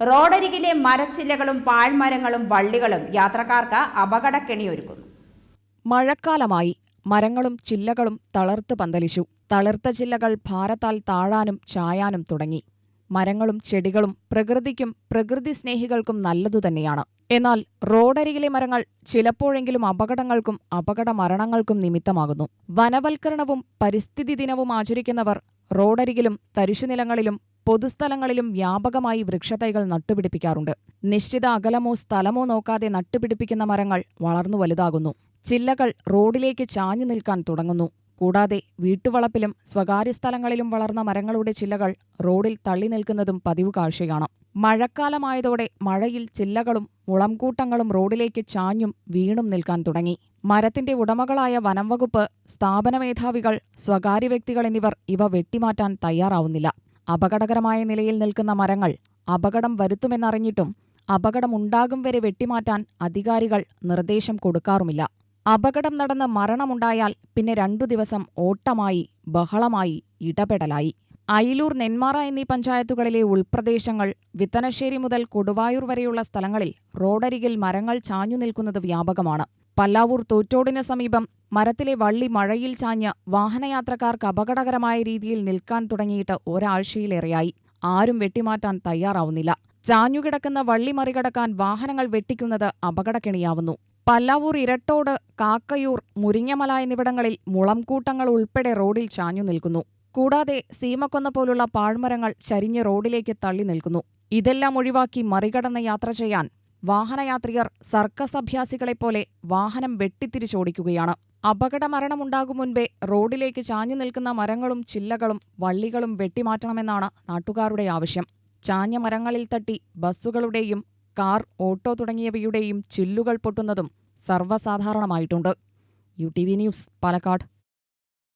റോഡരികിലെ മരച്ചില്ലകളും പാഴ്മരങ്ങളും വള്ളികളും യാത്രക്കാർക്ക് അപകടക്കെണിയൊരുക്കുന്നു. മഴക്കാലമായി മരങ്ങളും ചില്ലകളും തളർത്ത് പന്തലിച്ചു. തളിർത്ത ചില്ലകൾ ഭാരത്താൽ താഴാനും ചായാനും തുടങ്ങി. മരങ്ങളും ചെടികളും പ്രകൃതിക്കും പ്രകൃതി സ്നേഹികൾക്കും നല്ലതു തന്നെയാണ്. എന്നാൽ റോഡരികിലെ മരങ്ങൾ ചിലപ്പോഴെങ്കിലും അപകടങ്ങൾക്കും അപകട മരണങ്ങൾക്കും നിമിത്തമാകുന്നു. വനവൽക്കരണവും പരിസ്ഥിതി ദിനവും ആചരിക്കുന്നവർ റോഡരികിലും തരിശുനിലങ്ങളിലും പൊതുസ്ഥലങ്ങളിലും വ്യാപകമായി വൃക്ഷതൈകൾ നട്ടുപിടിപ്പിക്കാറുണ്ട്. നിശ്ചിത അകലമോ സ്ഥലമോ നോക്കാതെ നട്ടുപിടിപ്പിക്കുന്ന മരങ്ങൾ വളർന്നു വലുതാകുന്നു. ചില്ലകൾ റോഡിലേക്ക് ചാഞ്ഞു നിൽക്കാൻ തുടങ്ങുന്നു. കൂടാതെ വീട്ടുവളപ്പിലും സ്വകാര്യ സ്ഥലങ്ങളിലും വളർന്ന മരങ്ങളുടെ ചില്ലകൾ റോഡിൽ തള്ളി നിൽക്കുന്നതും പതിവ് കാഴ്ചയാണ്. മഴക്കാലമായതോടെ മഴയിൽ ചില്ലകളും മുളംകൂട്ടങ്ങളും റോഡിലേക്ക് ചാഞ്ഞും വീണും നിൽക്കാൻ തുടങ്ങി. മരത്തിന്റെ ഉടമകളായ വനംവകുപ്പ് സ്ഥാപന മേധാവികൾ സ്വകാര്യ വ്യക്തികൾ എന്നിവർ ഇവ വെട്ടിമാറ്റാൻ തയ്യാറാവുന്നില്ല. അപകടകരമായ നിലയിൽ നിൽക്കുന്ന മരങ്ങൾ അപകടം വരുത്തുമെന്നറിഞ്ഞിട്ടും അപകടമുണ്ടാകും വരെ വെട്ടിമാറ്റാൻ അധികാരികൾ നിർദ്ദേശം കൊടുക്കാറുമില്ല. അപകടം നടന്ന് മരണമുണ്ടായാൽ പിന്നെ രണ്ടു ദിവസം ഓട്ടമായി ബഹളമായി ഇടപെടലായി. അയിലൂർ നെന്മാറ എന്നീ പഞ്ചായത്തുകളിലെ ഉൾപ്രദേശങ്ങൾ വിത്തനശ്ശേരി മുതൽ കൊടുവായൂർ വരെയുള്ള സ്ഥലങ്ങളിൽ റോഡരികിൽ മരങ്ങൾ ചാഞ്ഞു നിൽക്കുന്നത് വ്യാപകമാണ്. പല്ലാവൂർ തോറ്റോടിന് സമീപം മരത്തിലെ വള്ളി മഴയിൽ ചാഞ്ഞ് വാഹനയാത്രക്കാർക്ക് അപകടകരമായ രീതിയിൽ നിൽക്കാൻ തുടങ്ങിയിട്ട് ഒരാഴ്ചയിലേറെയായി. ആരും വെട്ടിമാറ്റാൻ തയ്യാറാവുന്നില്ല. ചാഞ്ഞുകിടക്കുന്ന വള്ളി മറികടക്കാൻ വാഹനങ്ങൾ വെട്ടിക്കുന്നത് അപകടക്കെണിയാവുന്നു. പല്ലാവൂർ ഇരട്ടോട് കാക്കയൂർ മുരിങ്ങമല എന്നിവിടങ്ങളിൽ മുളംകൂട്ടങ്ങൾ ഉൾപ്പെടെ റോഡിൽ ചാഞ്ഞു നിൽക്കുന്നു. കൂടാതെ സീമക്കൊന്ന പോലുള്ള പാഴ്മരങ്ങൾ ചരിഞ്ഞ് റോഡിലേക്ക് തള്ളി നിൽക്കുന്നു. ഇതെല്ലാം ഒഴിവാക്കി മറികടന്ന് യാത്ര ചെയ്യാൻ വാഹനയാത്രികർ സർക്കസ് അഭ്യാസികളെപ്പോലെ വാഹനം വെട്ടിത്തിരിച്ചോടിക്കുകയാണ്. അപകട മരണമുണ്ടാകും മുൻപേ റോഡിലേക്ക് ചാഞ്ഞു നിൽക്കുന്ന മരങ്ങളും ചില്ലകളും വള്ളികളും വെട്ടിമാറ്റണമെന്നാണ് നാട്ടുകാരുടെ ആവശ്യം. ചാഞ്ഞ മരങ്ങളിൽ തട്ടി ബസ്സുകളുടെയും കാർ ഓട്ടോ തുടങ്ങിയവയുടെയും ചില്ലുകൾ പൊട്ടുന്നതും സർവസാധാരണമായിട്ടുണ്ട്. U T V news Palakkad.